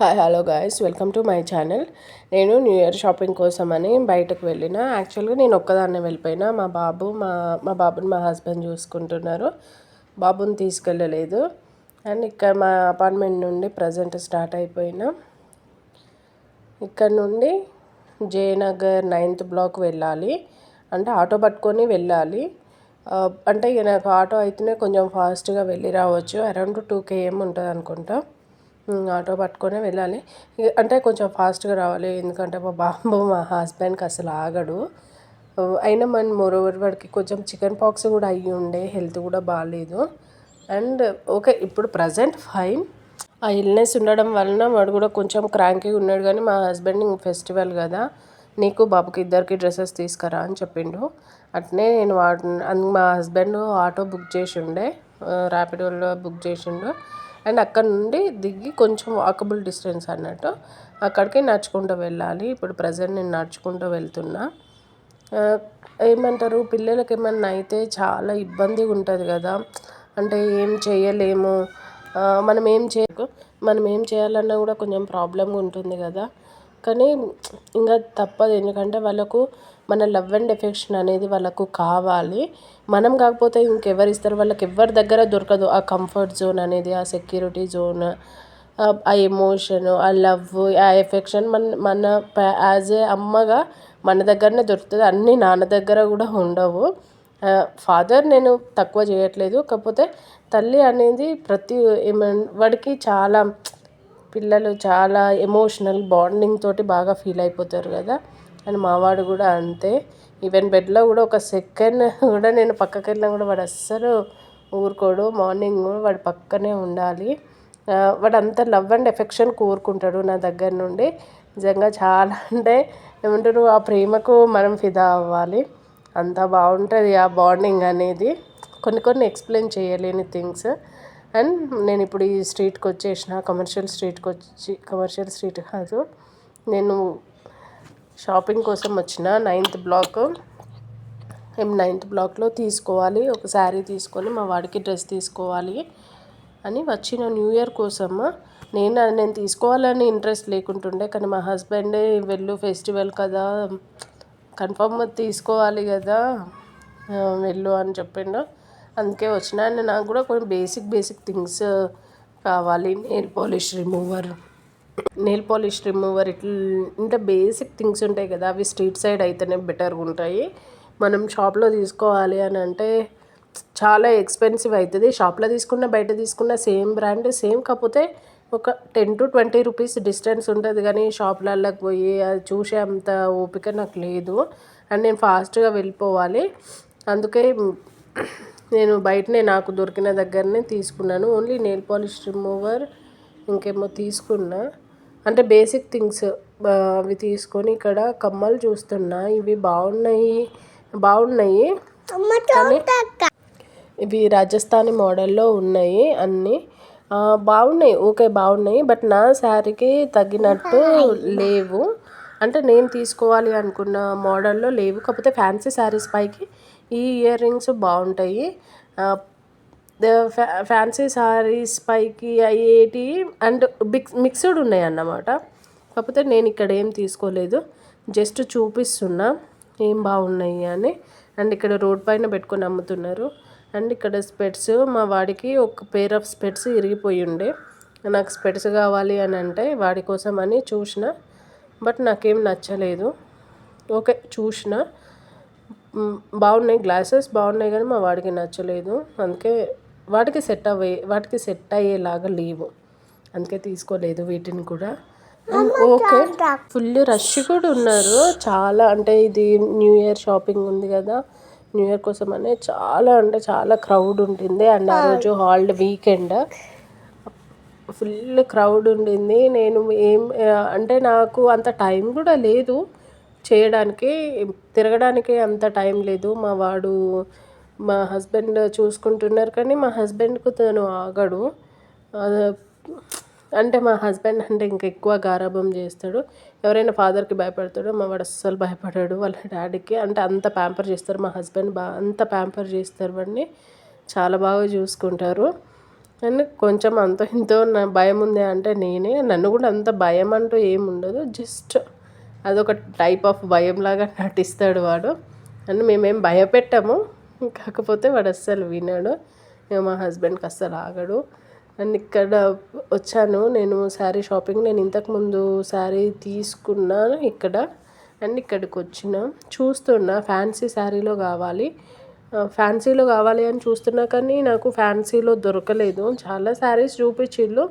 Hi hello guys welcome to my channel నేను new year shopping కోసం అని బయటకు వెళ్ళిన. యాక్చువల్గా నేను ఒక్కదాన్నే వెళ్ళిపోయినా. మా బాబు మా మా బాబుని మా హస్బెండ్ చూసుకుంటున్నారు. బాబుని తీసుకెళ్ళలేదు. అండ్ ఇక్కడ మా అపార్ట్మెంట్ నుండి ప్రజెంట్ స్టార్ట్ అయిపోయినా. ఇక్కడ నుండి జయనగర్ నైన్త్ బ్లాక్ వెళ్ళాలి. అంటే ఆటో పట్టుకొని వెళ్ళాలి. Uh, అంటే ఇక నాకు ఆటో అయితేనే కొంచెం ఫాస్ట్గా వెళ్ళి రావచ్చు. అరౌండ్ టూ కేఎం ఉంటుంది అనుకుంటా ఆటో పట్టుకొని వెళ్ళాలి. అంటే కొంచెం ఫాస్ట్గా రావాలి. ఎందుకంటే మా బాబు మా హస్బెండ్కి అసలు ఆగడు. అయినా మన మోరోవర్ వాడికి కొంచెం చికెన్ పాక్స్ కూడా అయ్యి ఉండే. హెల్త్ కూడా బాగాలేదు అండ్ ఓకే ఇప్పుడు ప్రజెంట్ ఫైన్. ఆ ఇల్నెస్ ఉండడం వలన వాడు కూడా కొంచెం క్రాంకీ ఉన్నాడు. కానీ మా హస్బెండ్ ఫెస్టివల్ కదా. నీకు బాబుకి ఇద్దరికి డ్రెస్సెస్ తీసుకురా అని చెప్పిండు. అట్నే నేను వాడు మా హస్బెండ్ ఆటో బుక్ చేసి ఉండే ర్యాపిడోలో బుక్ చేసిండు. అండ్ అక్కడ నుండి దిగి కొంచెం వాకబుల్ డిస్టెన్స్ అన్నట్టు అక్కడికి నడుచుకుంటూ వెళ్ళాలి. ఇప్పుడు ప్రజెంట్ నేను నడుచుకుంటూ వెళ్తున్నా. ఏమంటారు? పిల్లలకి ఏమన్నా అయితే చాలా ఇబ్బందిగా ఉంటుంది కదా. అంటే ఏం చేయలేము. మనం ఏం చేయకు మనం ఏం చేయాలన్నా కూడా కొంచెం ప్రాబ్లంగా ఉంటుంది కదా. కానీ ఇంకా తప్పదు. ఎందుకంటే వాళ్ళకు మన లవ్ అండ్ ఎఫెక్షన్ అనేది వాళ్ళకు కావాలి. మనం కాకపోతే ఇంకెవరు ఇస్తారు? వాళ్ళకి ఎవరి దగ్గర దొరకదు? ఆ కంఫర్ట్ జోన్ అనేది ఆ సెక్యూరిటీ జోన్ ఆ ఎమోషన్ ఆ లవ్ ఆ ఎఫెక్షన్ మన మన యాజ్ ఏ అమ్మగా మన దగ్గరనే దొరుకుతుంది. అన్నీ నాన్న దగ్గర కూడా ఉండవు. ఫాదర్ నేను తక్కువ చేయట్లేదు. కాకపోతే తల్లి అనేది ప్రతి వాడికి చాలా పిల్లలు చాలా ఎమోషనల్ బాండింగ్ తోటి బాగా ఫీల్ అయిపోతారు కదా. అండ్ మావాడు కూడా అంతే. ఈవెన్ బెడ్లో కూడా ఒక సెకండ్ కూడా నేను పక్కకి వెళ్ళినా కూడా వాడు అస్సలు ఊరుకోడు. మార్నింగ్ వాడు పక్కనే ఉండాలి. వాడు అంత లవ్ అండ్ ఎఫెక్షన్ కోరుకుంటాడు నా దగ్గర నుండి. నిజంగా చాలా అంటే ఏమంటారు ఆ ప్రేమకు మనం ఫిదా అవ్వాలి. అంత బాగుంటుంది ఆ బాండింగ్ అనేది. కొన్ని కొన్ని ఎక్స్ప్లెయిన్ చేయలేని థింగ్స్ అండ్ నేను ఇప్పుడు ఈ స్ట్రీట్కి వచ్చేసిన కమర్షియల్ స్ట్రీట్కి వచ్చి కమర్షియల్ స్ట్రీట్ కాదు. నేను షాపింగ్ కోసం వచ్చిన నైన్త్ బ్లాక్. మేము నైన్త్ బ్లాక్లో తీసుకోవాలి. ఒక శారీ తీసుకొని మా వాడికి డ్రెస్ తీసుకోవాలి అని వచ్చిన న్యూ ఇయర్ కోసం. నేను నేను తీసుకోవాలని ఇంట్రెస్ట్ లేకుంటుండే కానీ మా హస్బెండ్ వెళ్ళు ఫెస్టివల్ కదా కన్ఫర్మ్ తీసుకోవాలి కదా వెళ్ళు అని చెప్పిండు. అందుకే వచ్చిన. అండ్ నాకు కూడా కొన్ని బేసిక్ బేసిక్ థింగ్స్ కావాలి. Nail polish remover. Nail polish remover ఇట్లా ఇంత బేసిక్ థింగ్స్ ఉంటాయి కదా అవి స్ట్రీట్ సైడ్ అయితేనే బెటర్గా ఉంటాయి. మనం షాప్లో తీసుకోవాలి అని అంటే చాలా ఎక్స్పెన్సివ్ అవుతుంది షాప్లో తీసుకున్న బయట తీసుకున్న సేమ్ బ్రాండ్ సేమ్ కాకపోతే ఒక ten to twenty rupees distance ఉంటుంది. కానీ షాప్లలోకి పోయి అది చూసే అంత ఓపిక నాకు లేదు. అండ్ నేను ఫాస్ట్గా వెళ్ళిపోవాలి. అందుకే నేను బయటనే నాకు దొరికిన దగ్గరనే తీసుకున్నాను. ఓన్లీ నెయిల్ పాలిష్ రిమూవర్ ఇంకేమో తీసుకున్నా. అంటే బేసిక్ థింగ్స్ అవి తీసుకొని ఇక్కడ కమ్మలు చూస్తున్నా. ఇవి బాగున్నాయి బాగున్నాయి. ఇవి రాజస్థానీ మోడల్లో ఉన్నాయి అన్నీ. బాగున్నాయి ఓకే బాగున్నాయి. బట్ నా శారీకి తగినట్టు లేవు. అంటే నేను తీసుకోవాలి అనుకున్న మోడల్లో లేవు. కాకపోతే ఫ్యాన్సీ శారీస్ పైకి ఈ ఇయర్ రింగ్స్ బాగుంటాయి ఫ్యాన్సీ శారీస్ పైకి అయ్యేటి అండ్ మిక్స్ మిక్స్డ్ ఉన్నాయి అన్నమాట. కాకపోతే నేను ఇక్కడ ఏం తీసుకోలేదు. జస్ట్ చూపిస్తున్నా ఏం బాగున్నాయి అని. అండ్ ఇక్కడ రోడ్ పైన పెట్టుకొని అమ్ముతున్నారు. అండ్ ఇక్కడ స్పెట్స్ మా వాడికి ఒక పేర్ ఆఫ్ స్పెట్స్ ఇరిగిపోయి ఉండే. నాకు స్పెట్స్ కావాలి అని అంటే వాడి కోసం అని చూసిన. బట్ నాకేం నచ్చలేదు. ఓకే చూసిన. బాగున్నాయి గ్లాసెస్ బాగున్నాయి కానీ మా వాడికి నచ్చలేదు. అందుకే వాటికి సెట్ అవ్వే వాటికి సెట్ అయ్యేలాగా లేవు. అందుకే తీసుకోలేదు వీటిని కూడా. ఓకే. ఫుల్ రష్ కూడా ఉన్నారు. చాలా అంటే ఇది న్యూ ఇయర్ షాపింగ్ ఉంది కదా. న్యూ ఇయర్ కోసం అనే చాలా అంటే చాలా క్రౌడ్ ఉంటుంది అండ్ ఆ రోజు హాలిడే వీకెండ్. ఫుల్ క్రౌడ్ ఉండింది. నేను ఏం అంటే నాకు అంత టైం కూడా లేదు. చేయడానికి తిరగడానికి అంత టైం లేదు. మా వాడు మా హస్బెండ్ చూసుకుంటున్నారు కానీ మా హస్బెండ్కు తను ఆగడు. అంటే మా హస్బెండ్ అంటే ఇంకా ఎక్కువ గారాబం చేస్తాడు. ఎవరైనా ఫాదర్కి భయపడతాడో మా వాడు అస్సలు భయపడాడు. వాళ్ళ డాడీకి అంటే అంత ప్యాంపర్ చేస్తారు. మా హస్బెండ్ బా అంత ప్యాంపర్ చేస్తారు వాడిని. చాలా బాగా చూసుకుంటారు. అండ్ కొంచెం అంత ఇంతో నా భయం ఉంది అంటే నేనే. నన్ను కూడా అంత భయం అంటూ ఏమి ఉండదు. జస్ట్ అదొక టైప్ ఆఫ్ భయం లాగా నటిస్తాడు వాడు. అండ్ మేమేం భయపెట్టాము. కాకపోతే వాడు అస్సలు వినాడు. ఇక మా హస్బెండ్కి అస్సలు ఆగడు. అండ్ ఇక్కడ వచ్చాను. నేను శారీ షాపింగ్ నేను ఇంతకుముందు శారీ తీసుకున్నాను ఇక్కడ. అండ్ ఇక్కడికి వచ్చిన. చూస్తున్నా ఫ్యాన్సీ శారీలో కావాలి. ఫ్యాన్సీలో కావాలి అని చూస్తున్నా కానీ నాకు ఫ్యాన్సీలో దొరకలేదు. చాలా శారీస్ చూపించిళ్ళు.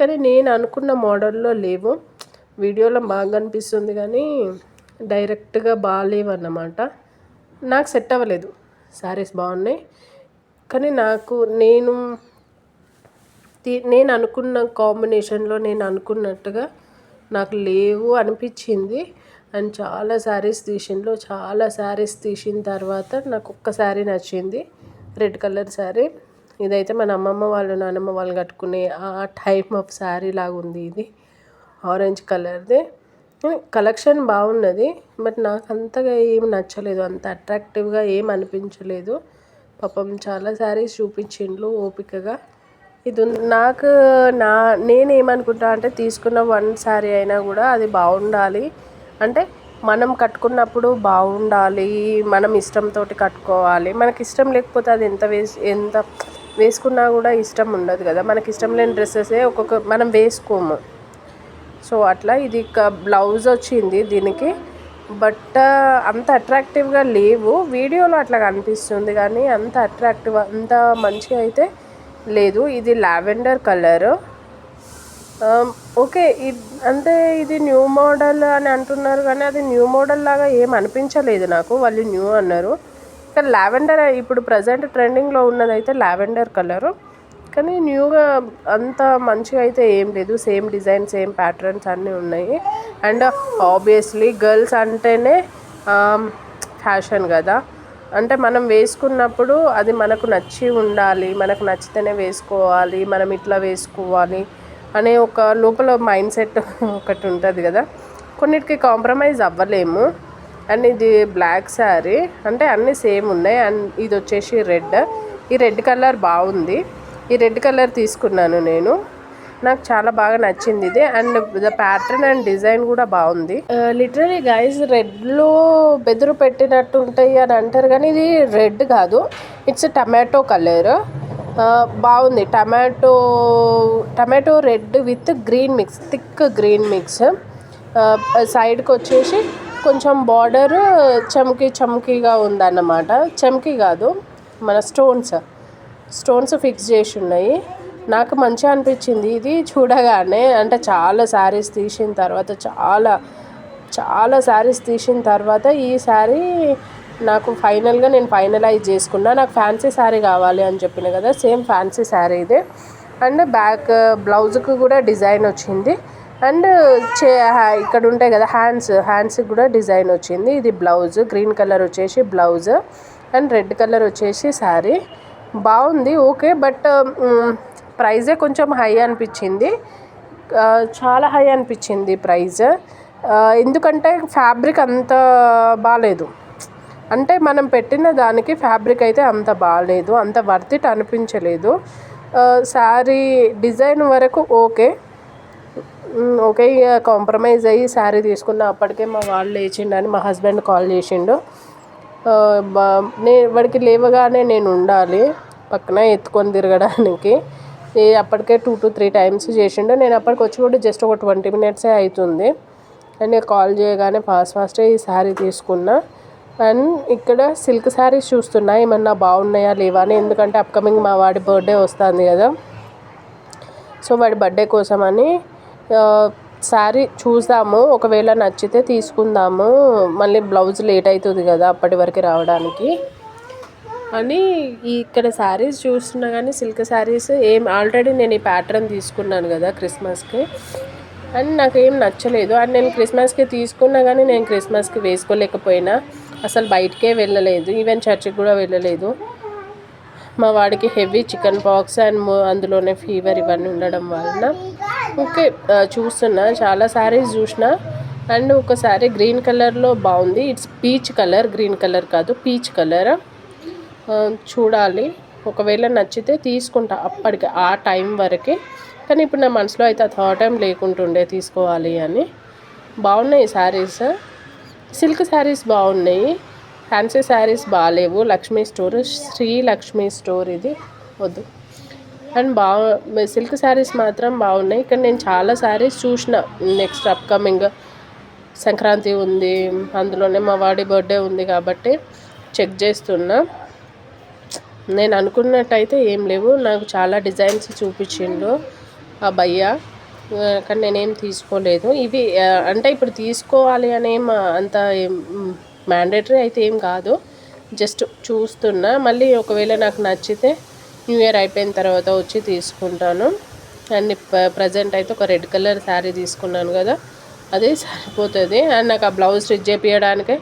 కానీ నేను అనుకున్న మోడల్లో లేవు. వీడియోలో బాగా అనిపిస్తుంది కానీ డైరెక్ట్గా బాగాలేవు అన్నమాట నాకు సెట్ అవ్వలేదు. శారీస్ బాగున్నాయి. కానీ నాకు నేను నేను అనుకున్న కాంబినేషన్లో నేను అనుకున్నట్టుగా నాకు లేవు అనిపించింది. అండ్ చాలా శారీస్ తీసిండ్రు చాలా శారీస్ తీసిన తర్వాత నాకు ఒక్క శారీ నచ్చింది. Red colour sari. ఇదైతే మన అమ్మమ్మ వాళ్ళు నాన్నమ్మ వాళ్ళు కట్టుకునే ఆ టైప్ ఆఫ్ శారీ లాగా ఉంది ఇది. ఆరెంజ్ కలర్ది. కలెక్షన్ బాగున్నది బట్ నాకు అంతగా ఏం నచ్చలేదు. అంత అట్రాక్టివ్గా ఏం అనిపించలేదు. పాపం చాలా శారీస్ చూపించిండ్రు ఓపికగా. ఇది నాకు నా నేనేమనుకుంటా అంటే తీసుకున్న వన్ శారీ అయినా కూడా అది బాగుండాలి. అంటే మనం కట్టుకున్నప్పుడు బాగుండాలి మనం ఇష్టంతో కట్టుకోవాలి. మనకి ఇష్టం లేకపోతే అది ఎంత వేసి ఎంత వేసుకున్నా కూడా ఇష్టం ఉండదు కదా. మనకి ఇష్టం లేని డ్రెస్సెసే ఒక్కొక్క మనం వేసుకోము. సో అట్లా ఇది బ్లౌజ్ వచ్చింది దీనికి. బట్ అంత అట్రాక్టివ్గా లేవు. వీడియోలో అట్లా కనిపిస్తుంది కానీ అంత అట్రాక్టివ్ అంత మంచిగా అయితే లేదు. ఇది లావెండర్ కలర్. ఓకే అంటే ఇది న్యూ మోడల్ అని అంటున్నారు కానీ అది న్యూ మోడల్ లాగా ఏం అనిపించలేదు నాకు. వాళ్ళు న్యూ అన్నారు. కానీ లావెండర్ ఇప్పుడు ప్రజెంట్ ట్రెండింగ్లో ఉన్నదైతే లావెండర్ కలరు. కానీ న్యూగా అంత మంచిగా అయితే ఏం లేదు. సేమ్ డిజైన్ సేమ్ ప్యాటర్న్స్ అన్నీ ఉన్నాయి. అండ్ ఆబ్వియస్లీ గర్ల్స్ అంటేనే ఫ్యాషన్ కదా. అంటే మనం వేసుకున్నప్పుడు అది మనకు నచ్చి ఉండాలి. మనకు నచ్చితేనే వేసుకోవాలి. మనం ఇట్లా వేసుకోవాలి అనే ఒక లోపల మైండ్ సెట్ ఒకటి ఉంటుంది కదా. కొన్నిటికి కాంప్రమైజ్ అవ్వలేము. అండ్ ఇది బ్లాక్ శారీ. అంటే అన్నీ సేమ్ ఉన్నాయి. అండ్ ఇది వచ్చేసి రెడ్. ఈ రెడ్ కలర్ బాగుంది. ఈ రెడ్ కలర్ తీసుకున్నాను నేను. నాకు చాలా బాగా నచ్చింది ఇది. And the pattern and design కూడా బాగుంది. లిటరలీ గైస్ రెడ్లో బెదురు పెట్టినట్టు ఉంటాయి అని అంటారు కానీ ఇది రెడ్ కాదు. It's tomato colour. బాగుంది. Tomato tomato red with green mix thick green mix. సైడ్కి వచ్చేసి కొంచెం బార్డర్ చమ్కీ చమ్కీగా ఉందన్నమాట. చమ్కీ కాదు మన స్టోన్స్. స్టోన్స్ ఫిక్స్ చేసి ఉన్నాయి. నాకు మంచిగా అనిపించింది. ఇది చూడగానే అంటే చాలా శారీస్ తీసిన తర్వాత చాలా చాలా శారీస్ తీసిన తర్వాత ఈ శారీ నాకు ఫైనల్గా నేను ఫైనలైజ్ చేసుకున్నా. నాకు ఫ్యాన్సీ శారీ కావాలి అని చెప్పిన కదా సేమ్ ఫ్యాన్సీ శారీ ఇదే. అండ్ బ్యాక్ బ్లౌజ్కి కూడా డిజైన్ వచ్చింది. అండ్ చే ఇక్కడ ఉంటాయి కదా హ్యాండ్స్ హ్యాండ్స్కి కూడా డిజైన్ వచ్చింది. ఇది బ్లౌజ్ గ్రీన్ కలర్ వచ్చేసి బ్లౌజ్ అండ్ రెడ్ కలర్ వచ్చేసి శారీ. బాగుంది ఓకే. బట్ ప్రైజే కొంచెం హై అనిపించింది. చాలా హై అనిపించింది ప్రైజ్. ఎందుకంటే ఫ్యాబ్రిక్ అంత బాగాలేదు అంటే మనం పెట్టిన దానికి ఫ్యాబ్రిక్ అయితే అంత బాగాలేదు అంత వర్త్ ఇట్ అనిపించలేదు. శారీ డిజైన్ వరకు ఓకే. ఓకే ఇక కాంప్రమైజ్ అయ్యి శారీ తీసుకున్న అప్పటికే మా వాళ్ళు లేచిండని మా హస్బెండ్ కాల్ చేసిండు. నే వాడికి లేవగానే నేను ఉండాలి పక్కన ఎత్తుకొని తిరగడానికి. అప్పటికే టూ టు త్రీ టైమ్స్ చేసిండు. నేను అప్పటికి వచ్చి కూడా జస్ట్ ఒక ట్వంటీ మినిట్సే అవుతుంది అండ్ కాల్ చేయగానే ఫాస్ట్ ఫాస్ట్గా ఈ శారీ తీసుకున్నా. అండ్ ఇక్కడ సిల్క్ శారీస్ చూస్తున్నా ఏమన్నా బాగున్నాయా లేవా అని. ఎందుకంటే అప్కమింగ్ మా వాడి బర్త్డే వస్తుంది కదా. సో వాడి బర్త్డే కోసమని శారీ చూసాము ఒకవేళ నచ్చితే తీసుకుందాము. మళ్ళీ బ్లౌజ్ లేట్ అవుతుంది కదా అప్పటి వరకు రావడానికి. అని ఇక్కడ శారీస్ చూస్తున్నా కానీ సిల్క్ శారీస్ ఏం ఆల్రెడీ నేను ఈ ప్యాటర్న్ తీసుకున్నాను కదా క్రిస్మస్కి. అండ్ నాకు ఏం నచ్చలేదు. అండ్ నేను క్రిస్మస్కి తీసుకున్నా కానీ నేను క్రిస్మస్కి వేసుకోలేకపోయినా. అసలు బయటకే వెళ్ళలేదు. ఈవెన్ చర్చికి కూడా వెళ్ళలేదు. మా వాడికి హెవీ చికెన్ పాక్స్ అండ్ అందులోనే ఫీవర్ ఇవన్నీ ఉండడం వలన. ఓకే చూస్తున్నా చాలా శారీస్ చూసిన. అండ్ ఒకసారి గ్రీన్ కలర్లో బాగుంది. It's peach colour green colour కాదు పీచ్ కలర్. చూడాలి. ఒకవేళ నచ్చితే తీసుకుంటా అప్పటికి ఆ టైం వరకే. కానీ ఇప్పుడు నా మనసులో అయితే ఆ థాట్ ఏం లేకుంటుండే తీసుకోవాలి అని. బాగున్నాయి శారీస్ సిల్క్ శారీస్ బాగున్నాయి. ఫ్యాన్సీ శారీస్ బాగాలేవు లక్ష్మీ స్టోర్ శ్రీ లక్ష్మీ స్టోర్ ఇది. వద్దు. అండ్ బాగా సిల్క్ శారీస్ మాత్రం బాగున్నాయి. ఇక్కడ నేను చాలా శారీస్ చూసిన నెక్స్ట్ అప్కమింగ్ సంక్రాంతి ఉంది. అందులోనే మా వాడి బర్త్డే ఉంది కాబట్టి చెక్ చేస్తున్నా. నేను అనుకున్నట్టయితే ఏం లేవు. నాకు చాలా డిజైన్స్ చూపించిండు ఆ భయ్య. కానీ నేనేం తీసుకోలేదు. ఇవి అంటే ఇప్పుడు తీసుకోవాలి అనేం అంత మ్యాండేటరీ అయితే ఏం కాదు. జస్ట్ చూస్తున్నా. మళ్ళీ ఒకవేళ నాకు నచ్చితే న్యూ ఇయర్ అయిపోయిన తర్వాత వచ్చి తీసుకుంటాను. అండ్ ప్రజెంట్ uh, అయితే ఒక రెడ్ కలర్ శారీ తీసుకున్నాను కదా అది సరిపోతుంది. అండ్ నాకు ఆ blouse stitch చేపించడానికే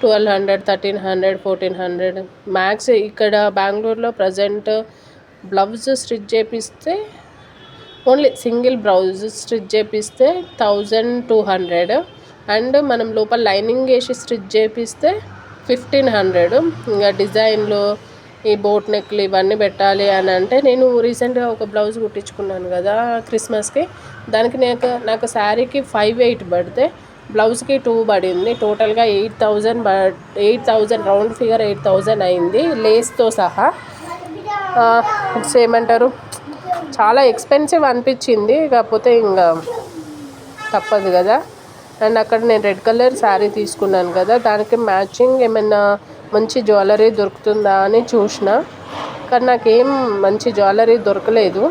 twelve hundred thirteen hundred fourteen hundred max ఇక్కడ బెంగళూరులో ప్రజెంట్ బ్లౌజ్ స్టిచ్ చేపిస్తే ఓన్లీ సింగిల్ బ్లౌజ్ స్టిచ్ చేపిస్తే థౌజండ్ టూ హండ్రెడ్ అండ్ మనం లోపల లైనింగ్ వేసి స్టిచ్ చేపిస్తే ఫిఫ్టీన్ హండ్రెడ్. ఇంకా డిజైన్లు ఈ బోట్ నెక్లు ఇవన్నీ పెట్టాలి అని అంటే నేను రీసెంట్గా ఒక బ్లౌజ్ కుట్టించుకున్నాను కదా క్రిస్మస్కి. దానికి నాకు నాకు శారీకి ఫైవ్ ఎయిట్ పడితే బ్లౌజ్కి టూ పడింది. టోటల్గా eight thousand eight thousand round figure eight thousand అయింది. లేస్తో సహా ఏమంటారు చాలా ఎక్స్పెన్సివ్ అనిపించింది. కాకపోతే ఇంకా తప్పదు కదా. అండ్ అక్కడ నేను రెడ్ కలర్ శారీ తీసుకున్నాను కదా దానికి మ్యాచింగ్ ఏమైనా మంచి జ్యువెలరీ దొరుకుతుందా అని చూసిన. కానీ నాకేం మంచి జ్యువెలరీ దొరకలేదు.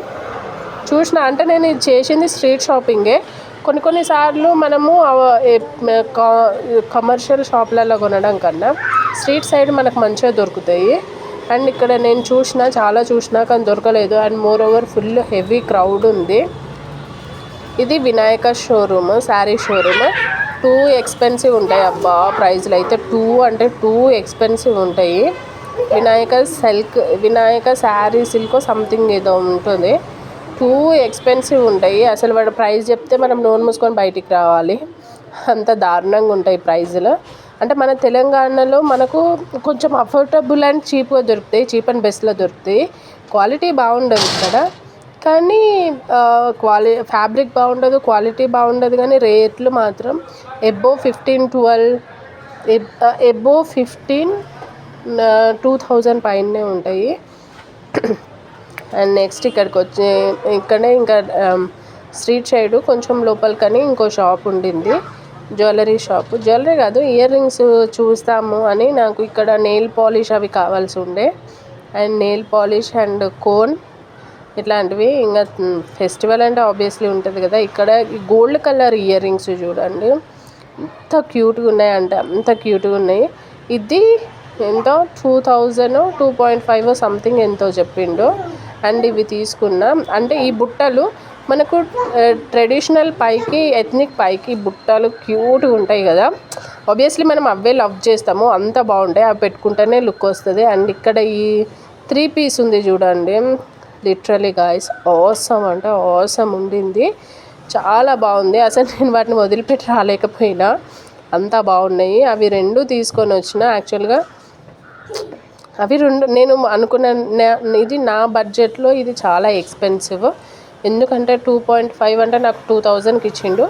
చూసిన అంటే నేను ఇది చేసింది స్ట్రీట్ షాపింగే. కొన్ని కొన్నిసార్లు మనము కమర్షియల్ షాప్లలో కొనడం కన్నా స్ట్రీట్ సైడ్ మనకు మంచిగా దొరుకుతాయి. అండ్ ఇక్కడ నేను చూసిన చాలా చూసినా కానీ దొరకలేదు. And moreover full heavy crowd ఉంది. ఇది Vinayaka showroom sari showroom. Too expensive ఉంటాయి అబ్బా ప్రైజ్లు అయితే టూ అంటే టూ ఎక్స్పెన్సివ్ ఉంటాయి. Vinayaka silk Vinayaka sari silk something ఏదో ఉంటుంది. టూ ఎక్స్పెన్సివ్ ఉంటాయి. అసలు వాడు ప్రైస్ చెప్తే మనం నోరు మూసుకొని బయటికి రావాలి. అంత దారుణంగా ఉంటాయి ప్రైజులు. అంటే మన తెలంగాణలో మనకు కొంచెం అఫోర్డబుల్ అండ్ చీప్గా దొరుకుతాయి చీప్ అండ్ బెస్ట్లో దొరుకుతాయి. క్వాలిటీ బాగుండదు కదా కానీ క్వాలి ఫ్యాబ్రిక్ బాగుండదు క్వాలిటీ బాగుండదు కానీ రేట్లు మాత్రం above fifteen twelve above fifteen two thousand పైనే ఉంటాయి. అండ్ నెక్స్ట్ ఇక్కడికి వచ్చి ఇక్కడే ఇంకా స్ట్రీట్ సైడ్ కొంచెం లోపలికని ఇంకో షాప్ ఉండింది జ్యువెలరీ షాప్ జ్యువెలరీ కాదు ఇయర్ రింగ్స్ చూస్తాము అని నాకు ఇక్కడ నెయిల్ పాలిష్ అవి కావాల్సి ఉండే. And nail polish and cone ఇట్లాంటివి ఇంకా ఫెస్టివల్ అంటే ఆబ్వియస్లీ ఉంటుంది కదా. ఇక్కడ గోల్డ్ కలర్ ఇయర్ రింగ్స్ చూడండి. ఎంత క్యూట్గా ఉన్నాయంటే. అంత క్యూట్గా ఉన్నాయి. ఇది ఎంతో? Two thousand two point five something ఎంతో చెప్పిండు. అండ్ ఇవి తీసుకున్నాం అంటే ఈ బుట్టలు మనకు ట్రెడిషనల్ పైకి ఎథ్నిక్ పైకి బుట్టలు క్యూట్గా ఉంటాయి కదా. ఆబ్వియస్లీ మనం అవే లవ్ చేస్తాము. అంత బాగుంటాయి. అవి పెట్టుకుంటేనే లుక్ వస్తుంది. అండ్ ఇక్కడ ఈ త్రీ పీస్ ఉంది చూడండి. లిటరలీ గాయస్ అవసరం అంటే. అవసరం ఉండింది. చాలా బాగుంది. అసలు నేను వాటిని వదిలిపెట్టి రాలేకపోయినా. అంతా బాగున్నాయి. అవి రెండు తీసుకొని వచ్చిన యాక్చువల్గా అవి రెండు నేను అనుకున్న ఇది నా బడ్జెట్లో ఇది చాలా ఎక్స్పెన్సివ్ ఎందుకంటే టూ పాయింట్ ఫైవ్ అంటే నాకు టూ థౌజండ్కి ఇచ్చిండు.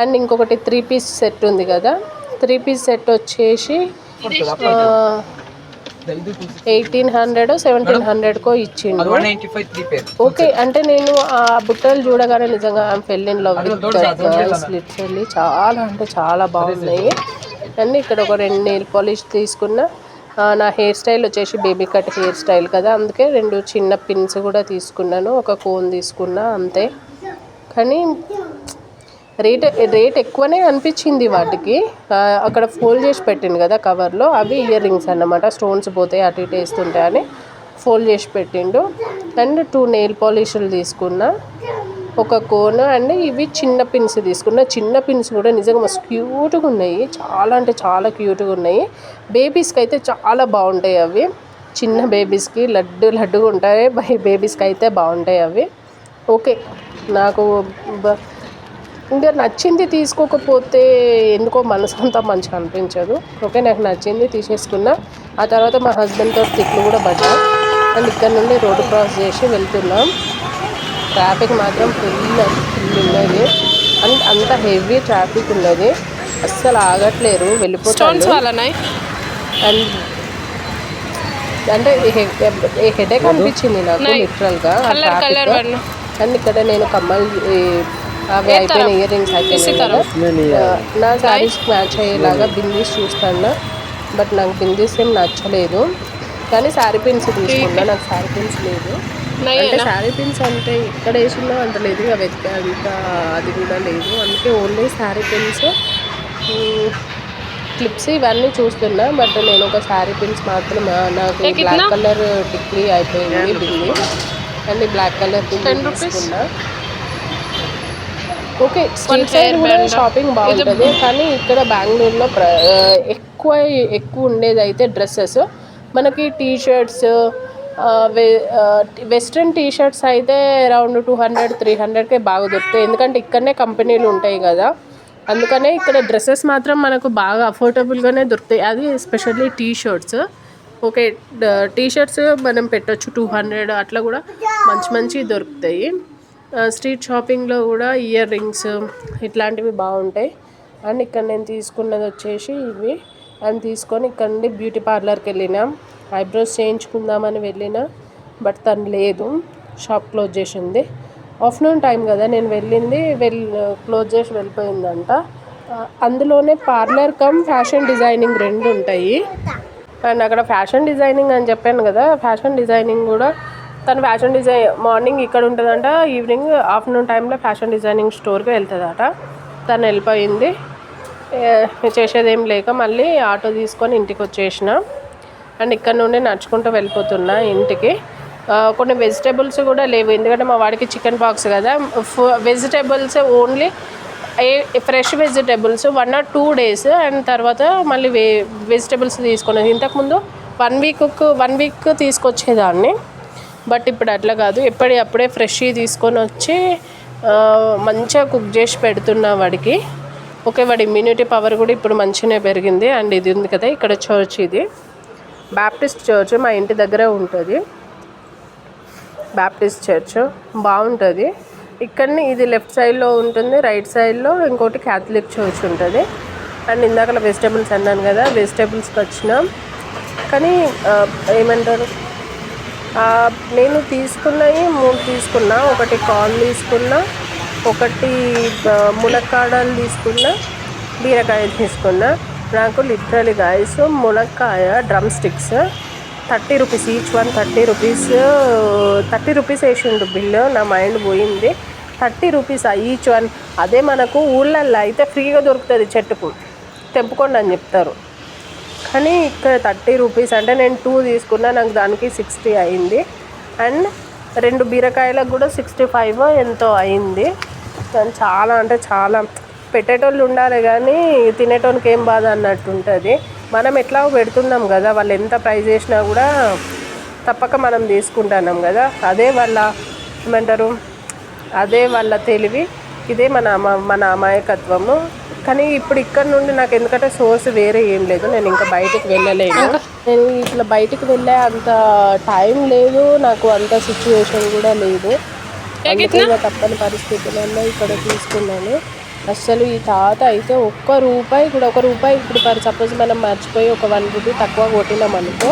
అండ్ ఇంకొకటి త్రీ పీస్ సెట్ ఉంది కదా. త్రీ పీస్ సెట్ వచ్చేసి ఎయిటీన్ హండ్రెడ్ సెవెంటీన్ హండ్రెడ్కో ఇచ్చిండు. ఓకే అంటే నేను ఆ బుట్టలు చూడగానే నిజంగా fell in love girls literally చాలా అంటే చాలా బాగున్నాయి. అండ్ ఇక్కడ ఒక రెండు నెయిల్ పాలిష్ తీసుకున్న. నా హెయిర్ స్టైల్ వచ్చేసి బేబీ కట్ హెయిర్ స్టైల్ కదా. అందుకే రెండు చిన్న పిన్స్ కూడా తీసుకున్నాను. ఒక కోన్ తీసుకున్నా అంతే. కానీ రేట్ రేట్ ఎక్కువనే అనిపించింది వాటికి. అక్కడ ఫోల్డ్ చేసి పెట్టింది కదా కవర్లో అవి ఇయర్ రింగ్స్ అన్నమాట స్టోన్స్ పోతాయి అటు ఇటు వేస్తుంటాయని ఫోల్డ్ చేసి పెట్టిండు. అండ్ టూ నెయిల్ పాలిష్లు తీసుకున్నా ఒక కోన్ అండ్ ఇవి చిన్న పిన్స్ తీసుకున్న. చిన్న పిన్స్ కూడా నిజంగా మస్తు క్యూట్గా ఉన్నాయి. చాలా అంటే చాలా క్యూట్గా ఉన్నాయి. బేబీస్కి అయితే చాలా బాగుంటాయి అవి. చిన్న బేబీస్కి లడ్డు లడ్డుగా ఉంటాయి బేబీస్కి అయితే బాగుంటాయి అవి. ఓకే నాకు ఇంకా నచ్చింది తీసుకోకపోతే ఎందుకో మనసు అంతా మంచిగా అనిపించదు. ఓకే నాకు నచ్చింది తీసేసుకున్నా. ఆ తర్వాత మా హస్బెండ్తో తిట్లు కూడా పడ్డా. అండ్ ఇక్కడ నుండి రోడ్డు క్రాస్ చేసి వెళ్తున్నాం. ట్రాఫిక్ మాత్రం ఫుల్ ఫుల్ ఉన్నది. అండ్ అంత హెవీ ట్రాఫిక్ ఉన్నది. అస్సలు ఆగట్లేరు వాళ్ళనాయి అండ్ అంటే హెడేక్ అనిపించింది నాకు నై. లిటరల్గా ఆ colour colour traffic. One and ఇక్కడ నేను కమ్మలు ఈ, అవి అయిపోయిన? ఇయర్ రింగ్స్ అయిపోయినాయి నా శారీస్ మ్యాచ్ అయ్యేలాగా బిందీస్ చూస్తాను. బట్ నాకు బిందీస్ ఏం నచ్చలేదు. కానీ శారీ పిన్స్ తీసుకున్నా. నాకు శారీ పిన్స్ లేదు. అంటే శారీ పిన్స్ అంటే ఇక్కడ వేసిందో అంత లేదు. ఇక వెతికే అంత అది కూడా లేదు. అందుకే ఓన్లీ శారీ పిన్స్ క్లిప్స్ ఇవన్నీ చూస్తున్నా. బట్ నేను ఒక శారీ పిన్స్ మాత్రం నాకు? బ్లాక్ కలర్ టిక్లీ అయిపోయింది బింది. And black colour? తీసుకున్నా. ఓకే స్ట్రీట్ సైడ్ కూడా. షాపింగ్ బాగుంటుంది కానీ ఇక్కడ బెంగళూరులో ప్ర ఎక్కువ ఎక్కువ ఉండేది అయితే డ్రెస్సెస్ మనకి T shirts western T shirts అయితే అరౌండ్ టూ హండ్రెడ్ త్రీ హండ్రెడ్కే బాగా దొరుకుతాయి. ఎందుకంటే ఇక్కడనే కంపెనీలు ఉంటాయి కదా. అందుకనే ఇక్కడ డ్రెస్సెస్ మాత్రం మనకు బాగా అఫోర్డబుల్గానే దొరుకుతాయి. అది especially T shirts okay T shirts మనం పెట్టొచ్చు టూ హండ్రెడ్ అట్లా కూడా మంచి మంచి దొరుకుతాయి. స్ట్రీట్ షాపింగ్లో కూడా ఇయర్ రింగ్స్ ఇట్లాంటివి బాగుంటాయి. అండ్ ఇక్కడ నేను తీసుకున్నది వచ్చేసి ఇవి. అండ్ తీసుకొని ఇక్కడ నుండి బ్యూటీ పార్లర్కి వెళ్ళిన ఐబ్రోస్ చేయించుకుందామని వెళ్ళిన బట్ తను లేదు. షాప్ క్లోజ్ చేసింది. ఆఫ్టర్నూన్ టైం కదా నేను వెళ్ళింది వెళ్ళి క్లోజ్ చేసి వెళ్ళిపోయిందంట. అందులోనే పార్లర్ కమ్ ఫ్యాషన్ డిజైనింగ్ రెండు ఉంటాయి. అండ్ అక్కడ ఫ్యాషన్ డిజైనింగ్ అని చెప్పాను కదా ఫ్యాషన్ డిజైనింగ్ కూడా తను ఫ్యాషన్ డిజైన్ మార్నింగ్ ఇక్కడ ఉంటుందంట ఈవినింగ్ ఆఫ్టర్నూన్ టైంలో ఫ్యాషన్ డిజైనింగ్ స్టోర్కి వెళ్తుందట. తను వెళ్ళిపోయింది. ఏ, చేసేదేం లేక మళ్ళీ ఆటో తీసుకొని ఇంటికి వచ్చేసిన. అండ్ ఇక్కడ నుండి నడుచుకుంటూ వెళ్ళిపోతున్నా ఇంటికి. కొన్ని వెజిటేబుల్స్ కూడా లేవు. ఎందుకంటే మా వాడికి చికెన్ బాక్స్ కదా. Vegetables only a fresh vegetables one or two days and తర్వాత మళ్ళీ వే వెజిటేబుల్స్ తీసుకునేది. ఇంతకుముందు వన్ వీక్ వన్ వీక్ తీసుకొచ్చేదాన్ని. బట్ ఇప్పుడు అట్లా కాదు. ఎప్పటి అప్పుడే ఫ్రెష్ తీసుకొని వచ్చి మంచిగా కుక్ చేసి పెడుతున్నా వాడికి. ఓకే వాడి ఇమ్యూనిటీ పవర్ కూడా ఇప్పుడు మంచిగానే పెరిగింది. అండ్ ఇది ఉంది కదా ఇక్కడ చర్చ్ ఇది. బ్యాప్టిస్ట్ చర్చ్ మా ఇంటి దగ్గరే ఉంటుంది. బ్యాప్టిస్ట్ చర్చ్ బాగుంటుంది. ఇక్కడనే ఇది లెఫ్ట్ సైడ్లో ఉంటుంది రైట్ సైడ్లో ఇంకోటి క్యాథలిక్ చర్చ్ ఉంటుంది. అండ్ ఇందాక వెజిటేబుల్స్ అన్నాను కదా వెజిటేబుల్స్కి వచ్చినాం. కానీ ఏమంటారు? నేను తీసుకున్నవి మూడు తీసుకున్నా. ఒకటి కాల్ తీసుకున్నా. ఒకటి మునక్కాడలు తీసుకున్నా. బీరకాయ తీసుకున్నా. నాకు లిటరలీ గాయస్ మునక్కాయ drumsticks thirty rupees each one thirty rupees thirty rupees వేసిండు బిల్లు నా మైండ్ పోయింది. థర్టీ రూపీస్ ఈచ్ వన్ అదే మనకు ఊళ్ళల్లో అయితే ఫ్రీగా దొరుకుతుంది చెట్టుకు. తెంపుకోండి అని చెప్తారు. కానీ ఇక్కడ థర్టీ రూపీస్ అంటే నేను టూ తీసుకున్నా నాకు దానికి సిక్స్టీ అయింది. అండ్ రెండు బీరకాయలకు కూడా సిక్స్టీ ఫైవ్ ఎంతో అయింది. దాని చాలా అంటే చాలా పెట్టేటోళ్ళు ఉండాలి కానీ తినేటోనికి ఏం బాధ అన్నట్టు ఉంటుంది. మనం ఎట్లా పెడుతున్నాం కదా వాళ్ళు ఎంత ప్రైస్ చేసినా కూడా తప్పక మనం తీసుకుంటున్నాం కదా. అదే వాళ్ళ ఏమంటారు అదే వాళ్ళ తెలివి ఇదే మన మన అమాయకత్వము. కానీ ఇప్పుడు ఇక్కడ నుండి నాకు ఎందుకంటే సోర్స్ వేరే ఏం లేదు. నేను ఇంకా బయటికి వెళ్ళలేను నేను ఇట్లా బయటికి వెళ్ళే అంత టైం లేదు. నాకు అంత సిచ్యువేషన్ కూడా లేదు. అందుకే తప్పని పరిస్థితులలో ఇక్కడ తీసుకున్నాను. అసలు ఈ తాత అయితే ఒక్క రూపాయి కూడా ఒక రూపాయి ఇప్పుడు ఫర్ సపోజ్ మనం మర్చిపోయి ఒక వన్ రూపీ తక్కువ కొట్టినాం అనుకో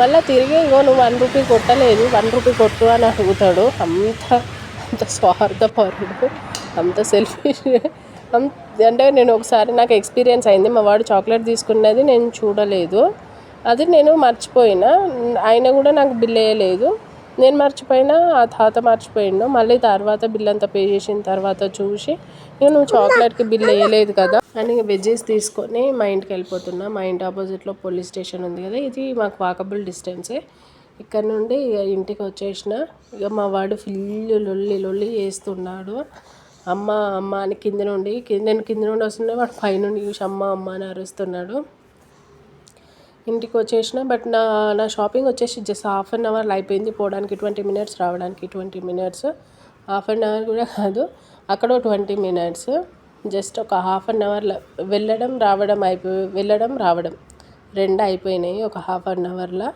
మళ్ళీ తిరిగి ఇగో నువ్వు వన్ రూపీ కొట్టలేదు వన్ రూపీ కొట్టు అని అడుగుతాడు. అంత అంత స్వార్థపరుడు అంత సెల్ఫిష్ అంటే నేను ఒకసారి నాకు ఎక్స్పీరియన్స్ అయింది. మా వాడు చాక్లెట్ తీసుకున్నది నేను చూడలేదు. అది నేను మర్చిపోయినా. ఆయన కూడా నాకు బిల్ వేయలేదు. నేను మర్చిపోయినా ఆ తాత మర్చిపోయిండు. మళ్ళీ తర్వాత బిల్ అంతా పే చేసిన తర్వాత చూసి ఇక నువ్వు చాక్లెట్కి బిల్ వేయలేదు కదా? అని వెజ్జెస్ తీసుకొని మా ఇంటికి వెళ్ళిపోతున్నా. మా ఇంటి ఆపోజిట్లో పోలీస్ స్టేషన్ ఉంది కదా ఇది మాకు వాకబుల్ డిస్టెన్సే. ఇక్కడ నుండి ఇక ఇంటికి వచ్చేసిన. ఇక మా వాడు ఫుల్ లొల్లి లొల్లి చేస్తున్నాడు. అమ్మ అమ్మ అని కింద నుండి నేను కింద నుండి వస్తుండే వాడు పైనుండి చూసి అమ్మ అమ్మ అని అరుస్తున్నాడు. ఇంటికి వచ్చేసిన బట్ నా నా షాపింగ్ వచ్చేసి జస్ట్ హాఫ్ అన్ అవర్లో అయిపోయింది పోవడానికి ట్వంటీ మినిట్స్ రావడానికి twenty minutes. Half an hour కూడా కాదు అక్కడ ట్వంటీ మినిట్స్. జస్ట్ ఒక హాఫ్ అన్ అవర్లో వెళ్ళడం రావడం అయిపోయి వెళ్ళడం రావడం రెండు అయిపోయినాయి ఒక హాఫ్ అన్ అవర్లో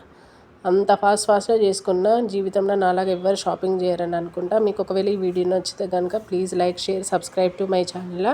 అంత ఫాస్ట్ ఫాస్ట్గా చేసుకున్న జీవితంలో నాలాగా ఎవ్వరు షాపింగ్ చేయరని అనుకుంటా. మీకు ఒకవేళ ఈ వీడియో నచ్చితే కనుక please like share subscribe to my channel